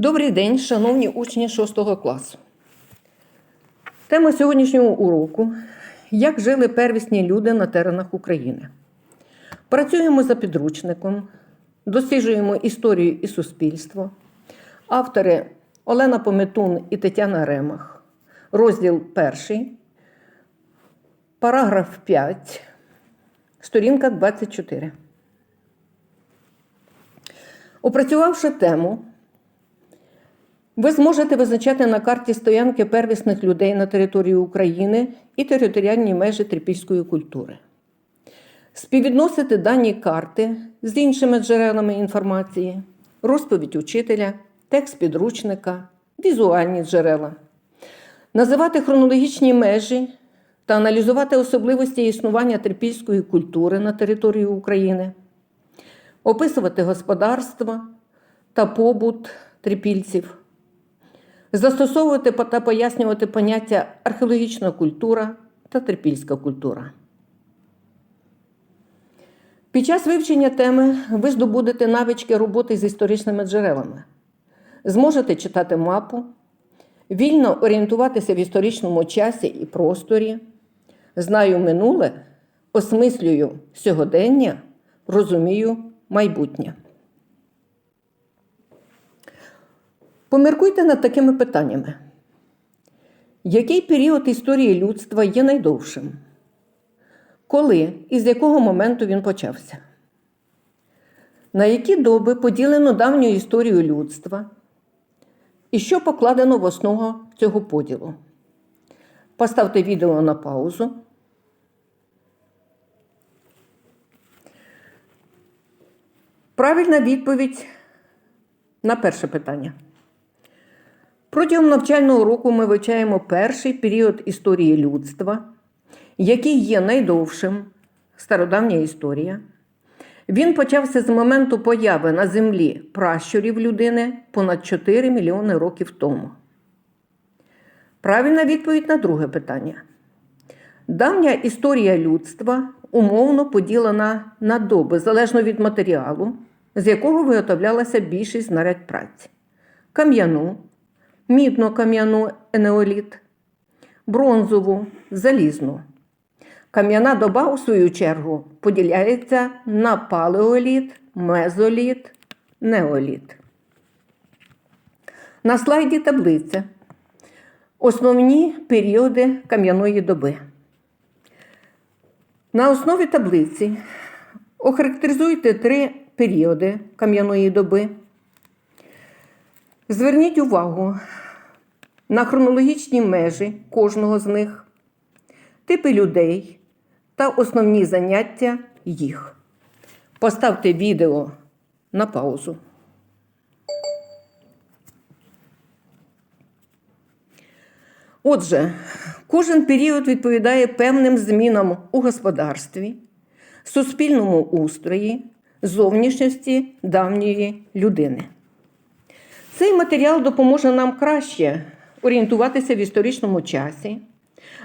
Добрий день, шановні учні 6 класу. Тема сьогоднішнього уроку як жили первісні люди на теренах України. Працюємо за підручником, досліджуємо історію і суспільство. Автори Олена Пометун і Тетяна Ремах. Розділ 1, параграф 5, сторінка 24. Опрацювавши тему, ви зможете визначати на карті стоянки первісних людей на території України і територіальні межі трипільської культури. Співвідносити дані карти з іншими джерелами інформації, розповідь учителя, текст підручника, візуальні джерела, називати хронологічні межі та аналізувати особливості існування трипільської культури на території України, описувати господарство та побут трипільців застосовувати та пояснювати поняття археологічна культура та трипільська культура. Під час вивчення теми ви здобудете навички роботи з історичними джерелами, зможете читати мапу, вільно орієнтуватися в історичному часі і просторі, знаю минуле, осмислюю сьогодення, розумію майбутнє. Поміркуйте над такими питаннями. Який період історії людства є найдовшим? Коли і з якого моменту він почався? На які доби поділено давню історію людства? І що покладено в основу цього поділу? Поставте відео на паузу. Правильна відповідь на перше питання. Протягом навчального року ми вивчаємо перший період історії людства, який є найдовшим стародавня історія. Він почався з моменту появи на землі пращурів людини понад 4 мільйони років тому. Правильна відповідь на друге питання. Давня історія людства умовно поділена на доби залежно від матеріалу, з якого виготовлялася більшість знарядь праці: кам'яну, мідно-кам'яну енеоліт, бронзову, залізну. Кам'яна доба, у свою чергу, поділяється на палеоліт, мезоліт, неоліт. На слайді таблиця. Основні періоди кам'яної доби. На основі таблиці охарактеризуйте три періоди кам'яної доби. Зверніть увагу на хронологічні межі кожного з них, типи людей та основні заняття їх. Поставте відео на паузу. Отже, кожен період відповідає певним змінам у господарстві, суспільному устрої, зовнішності давньої людини. Цей матеріал допоможе нам краще орієнтуватися в історичному часі,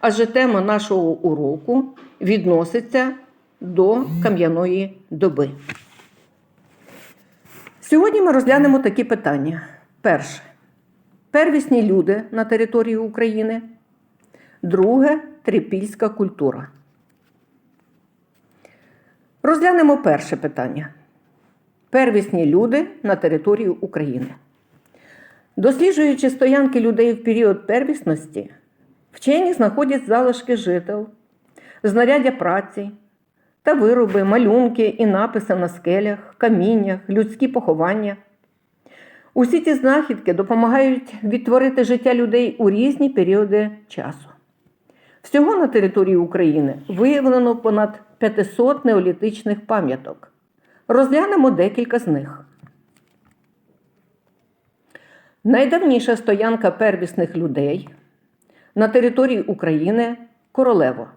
адже тема нашого уроку відноситься до кам'яної доби. Сьогодні ми розглянемо такі питання. Перше. Первісні люди на території України. Друге трипільська культура. Розглянемо перше питання. Первісні люди на території України. Досліджуючи стоянки людей в період первісності, вчені знаходять залишки жител, знаряддя праці та вироби, малюнки і написи на скелях, каміннях, людські поховання. Усі ці знахідки допомагають відтворити життя людей у різні періоди часу. Всього на території України виявлено понад 500 неолітичних пам'яток. Розглянемо декілька з них. Найдавніша стоянка первісних людей на території України Королево,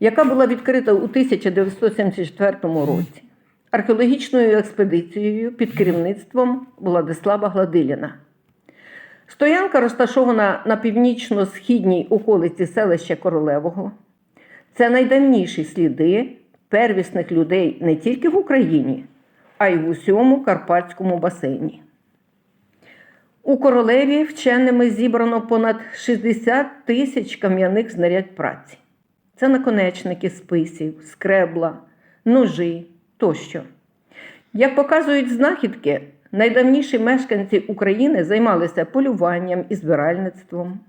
яка була відкрита у 1974 році археологічною експедицією під керівництвом Владислава Гладиліна. Стоянка розташована на північно-східній околиці селища Королевого. Це найдавніші сліди первісних людей не тільки в Україні, а й в усьому Карпатському басейні. У королеві вченими зібрано понад 60 тисяч кам'яних знарядь праці. Це наконечники списів, скребла, ножі тощо. Як показують знахідки, найдавніші мешканці України займалися полюванням і збиральництвом.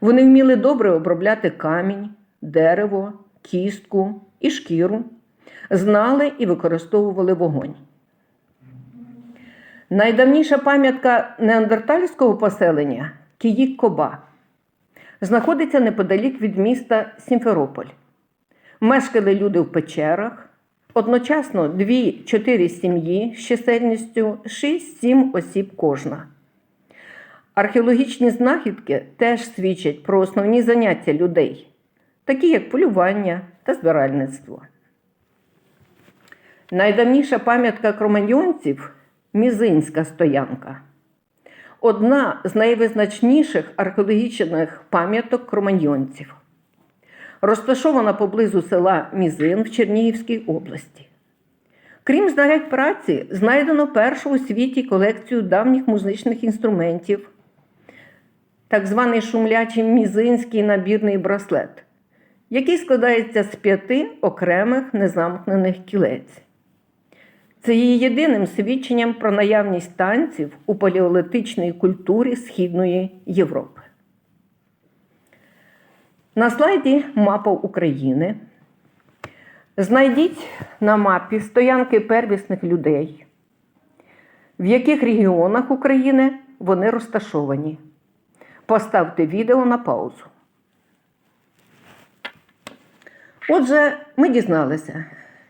Вони вміли добре обробляти камінь, дерево, кістку і шкіру, знали і використовували вогонь. Найдавніша пам'ятка неандертальського поселення Киїк-Коба знаходиться неподалік від міста Сімферополь. Мешкали люди в печерах, одночасно 2-4 сім'ї з чисельністю 6-7 осіб кожна. Археологічні знахідки теж свідчать про основні заняття людей, такі як полювання та збиральництво. Найдавніша пам'ятка кроманьйонців Мізинська стоянка. Одна з найвизначніших археологічних пам'яток кроманьйонців. Розташована поблизу села Мізин в Чернігівській області. Крім знарядь праці, знайдено першу у світі колекцію давніх музичних інструментів, так званий шумлячий мізинський набірний браслет, який складається з п'яти окремих незамкнених кілець. Це є єдиним свідченням про наявність танців у палеолітичній культурі Східної Європи. На слайді мапа України. Знайдіть на мапі стоянки первісних людей, в яких регіонах України вони розташовані. Поставте відео на паузу. Отже, ми дізналися,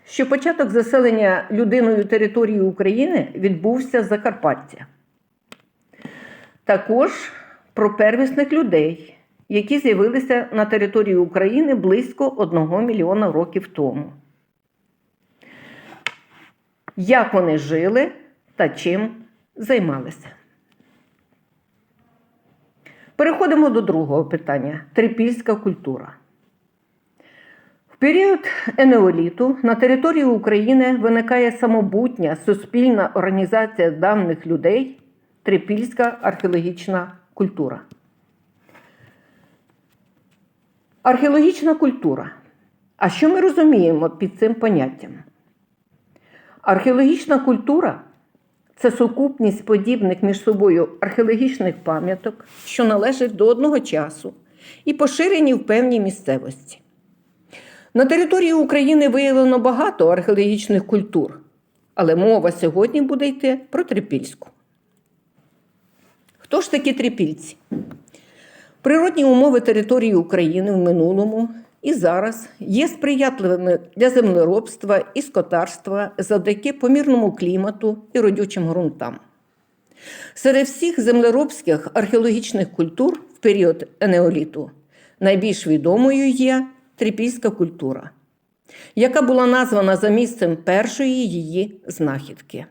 що початок заселення людиною території України відбувся з Закарпаття. Також про первісних людей, які з'явилися на території України близько 1 мільйона років тому. Як вони жили та чим займалися? Переходимо до другого питання трипільська культура. В період енеоліту на території України виникає самобутня суспільна організація давних людей трипільська археологічна культура. Археологічна культура. А що ми розуміємо під цим поняттям? Археологічна культура це сукупність подібних між собою археологічних пам'яток, що належать до одного часу і поширені в певній місцевості. На території України виявлено багато археологічних культур, але мова сьогодні буде йти про трипільську. Хто ж такі трипільці? Природні умови території України в минулому і зараз є сприятливими для землеробства і скотарства завдяки помірному клімату і родючим ґрунтам. Серед всіх землеробських археологічних культур в період енеоліту найбільш відомою є трипільська культура, яка була названа за місцем першої її знахідки.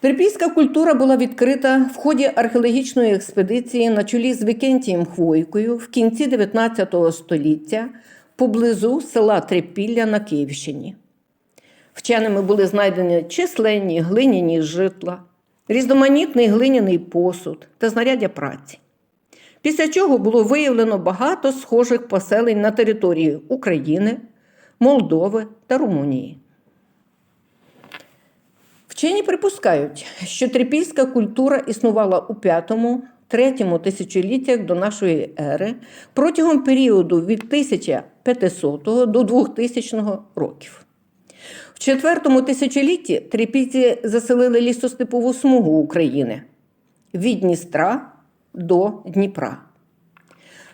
Трипільська культура була відкрита в ході археологічної експедиції на чолі з Вікентієм Хвойкою в кінці 19 століття поблизу села Трипілля на Київщині. Вченими були знайдені численні глиняні житла, різноманітний глиняний посуд та знаряддя праці. Після чого було виявлено багато схожих поселень на території України, Молдови та Румунії. Вчені припускають, що трипільська культура існувала у 5-3 тисячоліттях до нашої ери протягом періоду від 1500 до 2000 років. В четвертому тисячолітті трипільці заселили лісостепову смугу України від Дністра до Дніпра.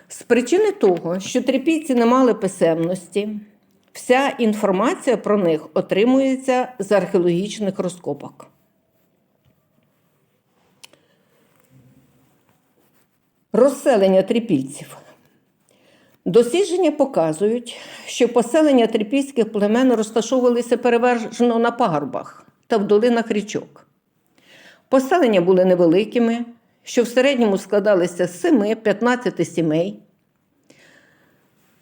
З причини того, що трипільці не мали писемності, Вся інформація про них отримується з археологічних розкопок. Розселення трипільців. Дослідження показують, що поселення трипільських племен розташовувалися переважно на пагорбах та в долинах річок. Поселення були невеликими, що в середньому складалися з 7-15 сімей.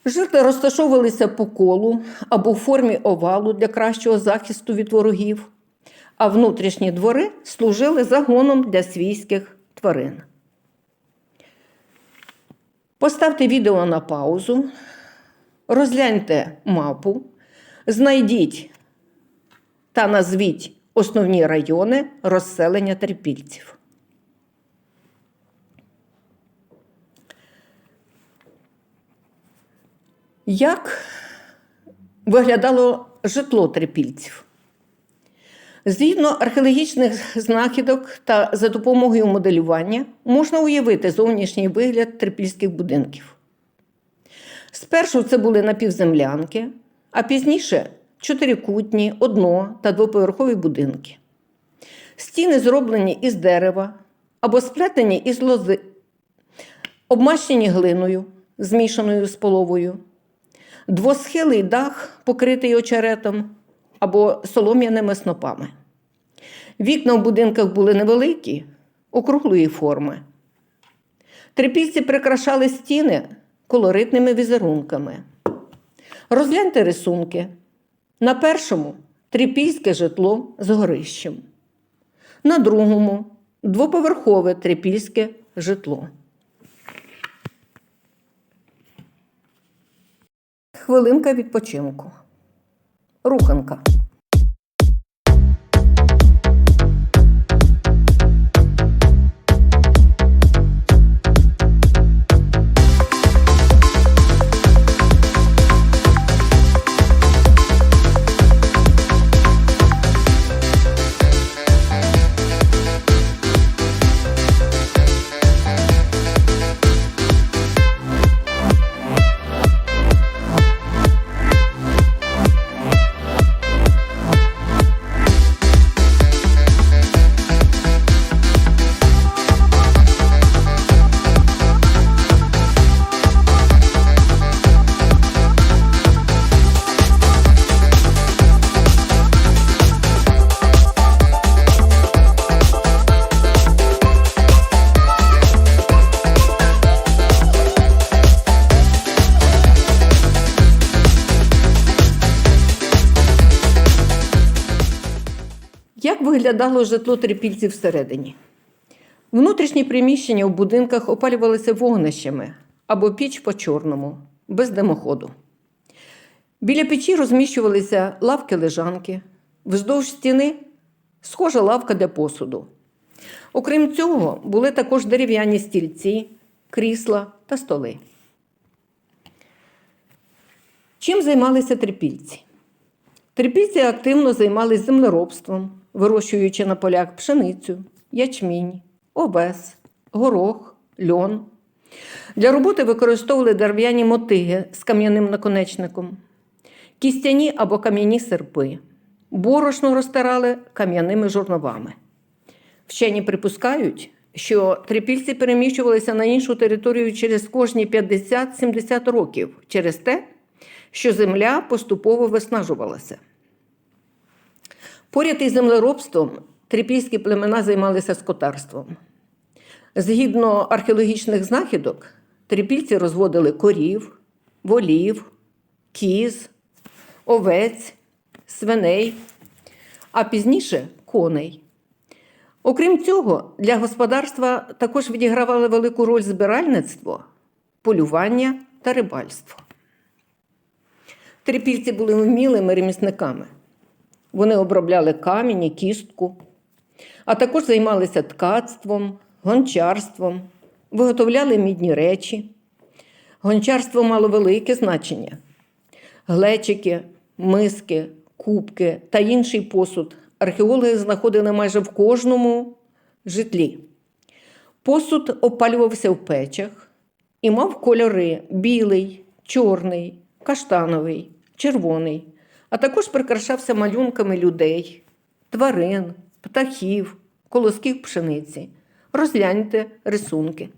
Жити розташовувалися по колу або в формі овалу для кращого захисту від ворогів, а внутрішні двори служили загоном для свійських тварин. Поставте відео на паузу, розгляньте мапу, знайдіть та назвіть основні райони розселення трипільців. Як виглядало житло трипільців? Згідно археологічних знахідок та за допомогою моделювання можна уявити зовнішній вигляд трипільських будинків. Спершу це були напівземлянки, а пізніше чотирикутні, одно- та двоповерхові будинки. Стіни зроблені із дерева або сплетені із лози, обмащені глиною, змішаною з половою, двосхилий дах, покритий очеретом або солом'яними снопами. Вікна в будинках були невеликі, округлої форми. Трипільці прикрашали стіни колоритними візерунками. Розгляньте рисунки. На першому трипільське житло з горищем. На другому двоповерхове трипільське житло. Хвилинка відпочинку. Руханка. Виглядало житло трипільців всередині? Внутрішні приміщення в будинках опалювалися вогнищами або піч по чорному, без димоходу. Біля печі розміщувалися лавки-лежанки, вздовж стіни схожа лавка для посуду. Окрім цього, були також дерев'яні стільці, крісла та столи. Чим займалися трипільці? Трипільці активно займалися землеробством, вирощуючи на полях пшеницю, ячмінь, овес, горох, льон. Для роботи використовували дерев'яні мотиги з кам'яним наконечником, кістяні або кам'яні серпи, борошно розтирали кам'яними жорновами. Вчені припускають, що трипільці переміщувалися на іншу територію через кожні 50-70 років через те, що земля поступово виснажувалася. Поряд із землеробством трипільські племена займалися скотарством. Згідно археологічних знахідок, трипільці розводили корів, волів, кіз, овець, свиней, а пізніше коней. Окрім цього, для господарства також відігравали велику роль збиральництво, полювання та рибальство. Трипільці були вмілими ремісниками. Вони обробляли камінь кістку, а також займалися ткацтвом, гончарством, виготовляли мідні речі. Гончарство мало велике значення. Глечики, миски, кубки та інший посуд археологи знаходили майже в кожному житлі. Посуд опалювався в печах і мав кольори білий, чорний, каштановий, червоний, а також прикрашався малюнками людей, тварин, птахів, колосків пшениці. Розгляньте рисунки.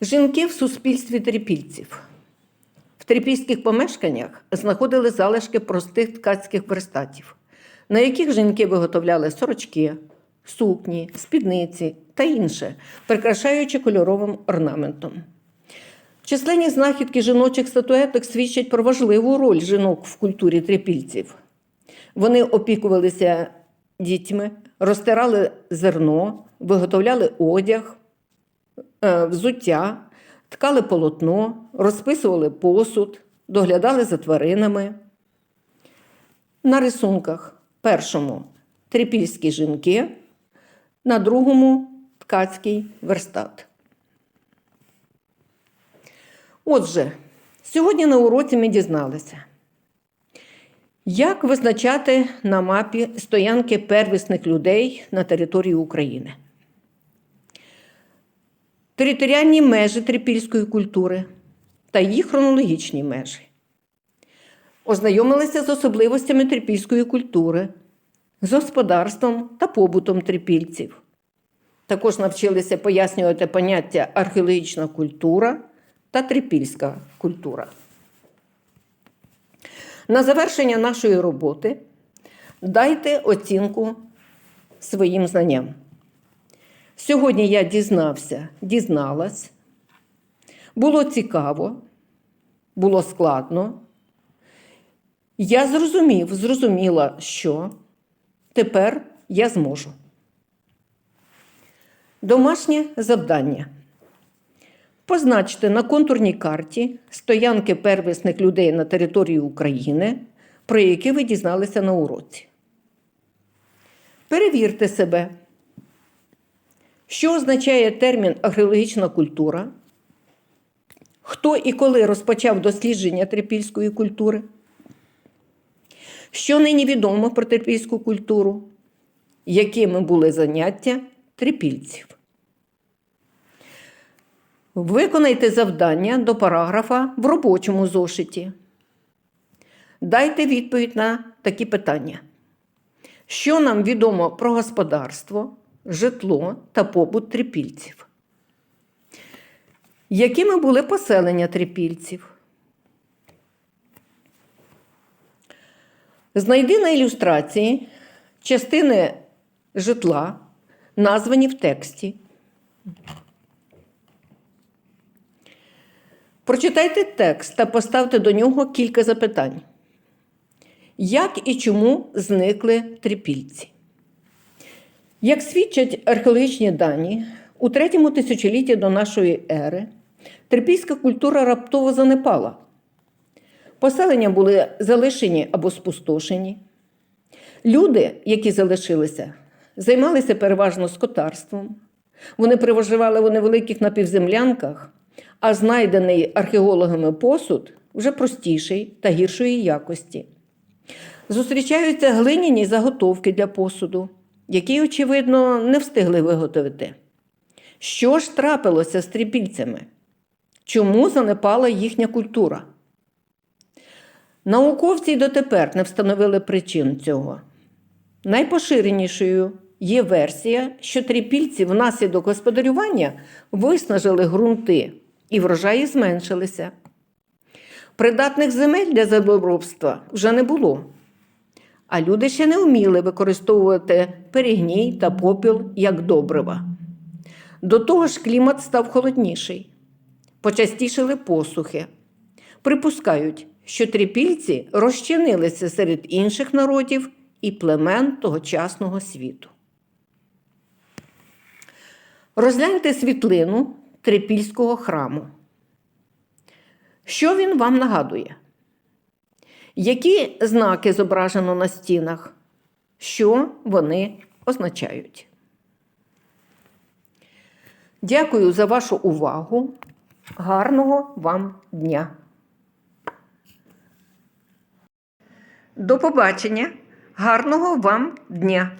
Жінки в суспільстві трипільців. В трипільських помешканнях знаходили залишки простих ткацьких верстатів, на яких жінки виготовляли сорочки, сукні, спідниці та інше, прикрашаючи кольоровим орнаментом. Численні знахідки жіночих статуеток свідчать про важливу роль жінок в культурі трипільців. Вони опікувалися дітьми, розтирали зерно, виготовляли одяг, е, взуття, ткали полотно, розписували посуд, доглядали за тваринами. На рисунках першому трипільські жінки, на другому ткацький верстат. Отже, сьогодні на уроці ми дізналися, як визначати на мапі стоянки первісних людей на території України, територіальні межі трипільської культури та їх хронологічні межі. Ознайомилися з особливостями трипільської культури, з господарством та побутом трипільців. Також навчилися пояснювати поняття археологічна культура та трипільська культура. На завершення нашої роботи дайте оцінку своїм знанням. Сьогодні я дізнався, дізналась, було цікаво, було складно. Я зрозумів, зрозуміла, що тепер я зможу. Домашнє завдання. Позначте на контурній карті стоянки первісних людей на території України, про які ви дізналися на уроці. Перевірте себе, що означає термін археологічна культура, хто і коли розпочав дослідження трипільської культури, що нині відомо про трипільську культуру, якими були заняття трипільців. Виконайте завдання до параграфа в робочому зошиті. Дайте відповідь на такі питання. Що нам відомо про господарство, житло та побут трипільців? Якими були поселення трипільців? Знайди на ілюстрації частини житла, названі в тексті. Прочитайте текст та поставте до нього кілька запитань. Як і чому зникли трипільці? Як свідчать археологічні дані, у третьому тисячолітті до нашої ери трипільська культура раптово занепала. Поселення були залишені або спустошені. Люди, які залишилися, займалися переважно скотарством. Вони проживали у невеликих напівземлянках, а знайдений археологами посуд вже простіший та гіршої якості. Зустрічаються глиняні заготовки для посуду, які, очевидно, не встигли виготовити. Що ж трапилося з трипільцями? Чому занепала їхня культура? Науковці й дотепер не встановили причин цього. Найпоширенішою є версія, що трипільці внаслідок господарювання виснажили ґрунти і врожаї зменшилися. Придатних земель для землеробства вже не було. А люди ще не вміли використовувати перегній та попіл як добрива. До того ж, клімат став холодніший, почастішили посухи. Припускають, що трипільці розчинилися серед інших народів і племен тогочасного світу. Розгляньте світлину трипільського храму. Що він вам нагадує? Які знаки зображено на стінах? Що вони означають? Дякую за вашу увагу. Гарного вам дня! До побачення! Гарного вам дня!